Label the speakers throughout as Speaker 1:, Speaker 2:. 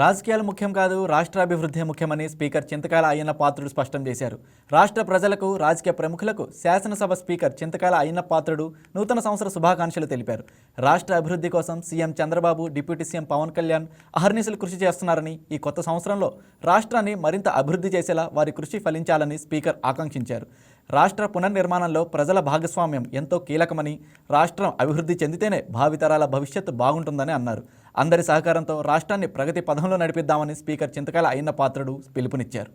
Speaker 1: రాజకీయాలు ముఖ్యం కాదు రాష్ట్రాభివృద్ధి ముఖ్యమని స్పీకర్ చింతకాల అయ్యన్న పాత్రుడు స్పష్టం చేశారు. రాష్ట్ర ప్రజలకు రాజకీయ ప్రముఖులకు శాసనసభ స్పీకర్ చింతకాల అయ్యన్న పాత్రుడు నూతన సంవత్సర శుభాకాంక్షలు తెలిపారు. రాష్ట్ర అభివృద్ధి కోసం CM Chandrababu deputy CM Pawan Kalyan అహర్నిశలు కృషి చేస్తున్నారని ఈ కొత్త సంవత్సరంలో రాష్ట్రాన్ని మరింత అభివృద్ధి చేసేలా వారి కృషి ఫలించాలని స్పీకర్ ఆకాంక్షించారు. రాష్ట్ర పునర్నిర్మాణంలో ప్రజల భాగస్వామ్యం ఎంతో కీలకమని రాష్ట్రం అభివృద్ధి చెందితేనే భావితరాల భవిష్యత్తు బాగుంటుందని అన్నారు. అందరి సహకారంతో రాష్ట్రాన్ని ప్రగతి పథంలో నడిపిద్దామని స్పీకర్ చింతకాల అయిన పాత్రుడు పిలుపునిచ్చారు.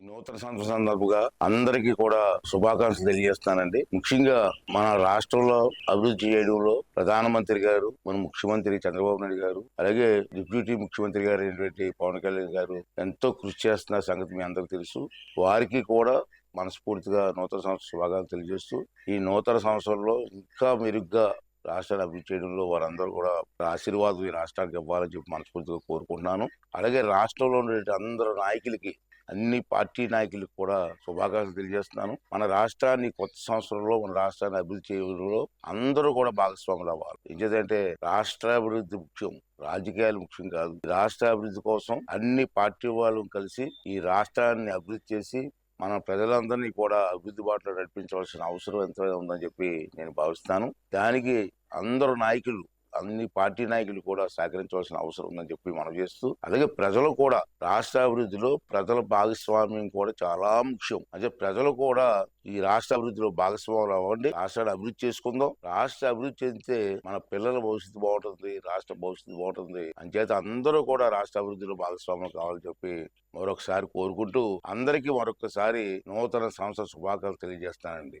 Speaker 2: నూతన సందర్భంగా అందరికీ కూడా శుభాకాంక్షలు తెలియజేస్తానండి. ముఖ్యంగా మన రాష్ట్రంలో అభివృద్ధి చేయడంలో ప్రధానమంత్రి గారు మన ముఖ్యమంత్రి చంద్రబాబు నాయుడు గారు అలాగే డిప్యూటీ ముఖ్యమంత్రి గారు అయినటువంటి పవన్ కళ్యాణ్ గారు ఎంతో కృషి చేస్తున్న సంగతి మీ అందరికీ తెలుసు. వారికి కూడా మనస్ఫూర్తిగా నూతన సంవత్సర శుభాకాంక్షలు తెలియజేస్తూ ఈ నూతన సంవత్సరంలో ఇంకా మెరుగ్గా రాష్ట్రాన్ని అభివృద్ధి చేయడంలో వారందరూ కూడా ఆశీర్వాదం ఈ రాష్ట్రానికి ఇవ్వాలని చెప్పి మనస్ఫూర్తిగా కోరుకుంటున్నాను. అలాగే రాష్ట్రంలో ఉండే అందరు నాయకులకి అన్ని పార్టీ నాయకులకు కూడా శుభాకాంక్షలు తెలియజేస్తున్నాను. మన రాష్ట్రాన్ని కొత్త సంవత్సరంలో మన రాష్ట్రాన్ని అభివృద్ధి చేయడంలో అందరూ కూడా భాగస్వాములు అవ్వాలి. ఎందుకంటే రాష్ట్ర అభివృద్ధి ముఖ్యం రాజకీయాలు ముఖ్యం కాదు. రాష్ట్ర అభివృద్ధి కోసం అన్ని పార్టీ వాళ్ళు కలిసి ఈ రాష్ట్రాన్ని అభివృద్ధి చేసి మన ప్రజలందరినీ కూడా అభివృద్ధి బాటలో నడిపించవలసిన అవసరం ఎంతైనా ఉందని చెప్పి నేను భావిస్తాను. దానికి అందరు నాయకులు అన్ని పార్టీ నాయకులు కూడా సహకరించవలసిన అవసరం ఉందని చెప్పి మనం చేస్తూ అలాగే ప్రజలు కూడా రాష్ట్ర అభివృద్ధిలో ప్రజల భాగస్వామ్యం కూడా చాలా ముఖ్యం. అదే ప్రజలు కూడా ఈ రాష్ట్ర అభివృద్ధిలో భాగస్వాములు అవ్వండి రాష్ట్రాన్ని అభివృద్ధి చేసుకుందాం. రాష్ట్ర అభివృద్ధి చెందితే మన పిల్లల భవిష్యత్తు బాగుంటుంది రాష్ట్ర భవిష్యత్తు బాగుంటుంది. అంచేత అందరూ కూడా రాష్ట్ర అభివృద్ధిలో భాగస్వాములు కావాలని చెప్పి మరొకసారి కోరుకుంటూ అందరికీ మరొకసారి నూతన సంవత్సర శుభాకాంక్షలు తెలియజేస్తానండి